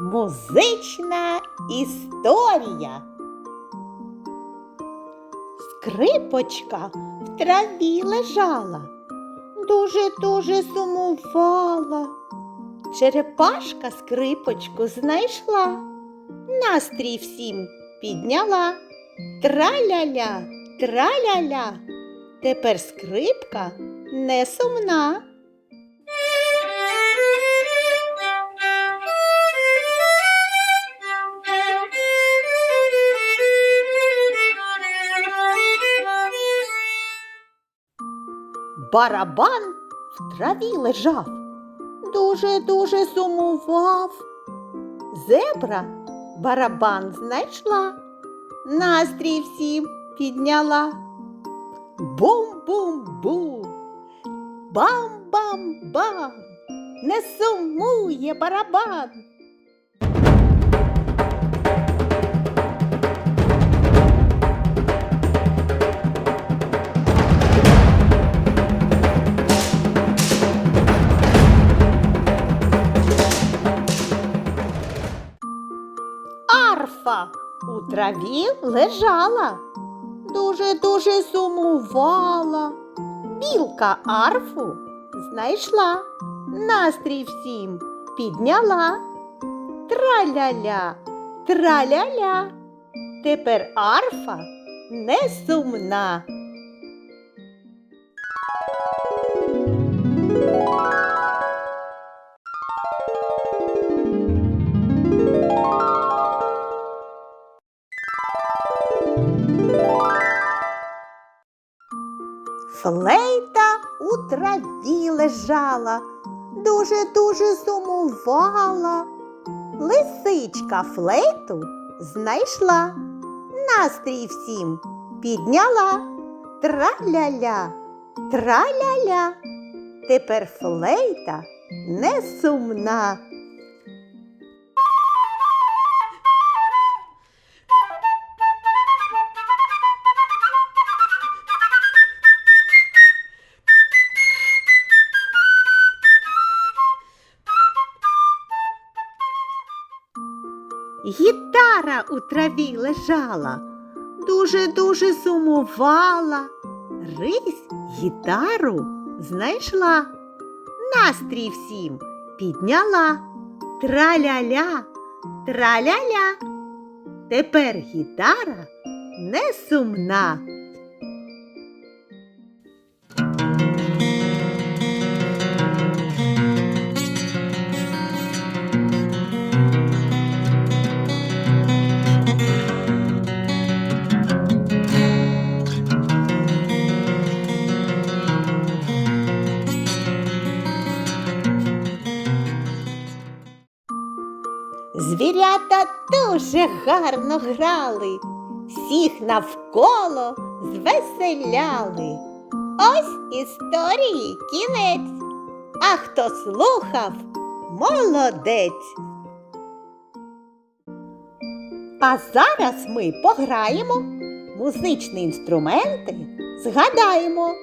Музична історія. Скрипочка в траві лежала, дуже-дуже сумувала. Черепашка скрипочку знайшла, настрій всім підняла. Траля-ля, траля-ля. Тепер скрипка не сумна. Барабан в траві лежав, дуже-дуже сумував. Зебра барабан знайшла, настрій всім підняла. Бум-бум-бум, бам-бам-бам, не сумує барабан. Арфа у траві лежала, дуже-дуже сумувала. Білка арфу знайшла, настрій всім підняла. Траля-ля, траля-ля. Тепер арфа не сумна. Флейта у траві лежала, дуже-дуже сумувала. Лисичка флейту знайшла, настрій всім підняла. Траля-ля, траля-ля. Тепер флейта не сумна. Гітара у траві лежала, дуже-дуже сумувала. Рись гітару знайшла, настрій всім підняла. Траля-ля, траля-ля. Тепер гітара не сумна. Звірята дуже гарно грали, всіх навколо звеселяли. Ось історії кінець. А хто слухав, молодець. А зараз ми пограємо, музичні інструменти згадаємо.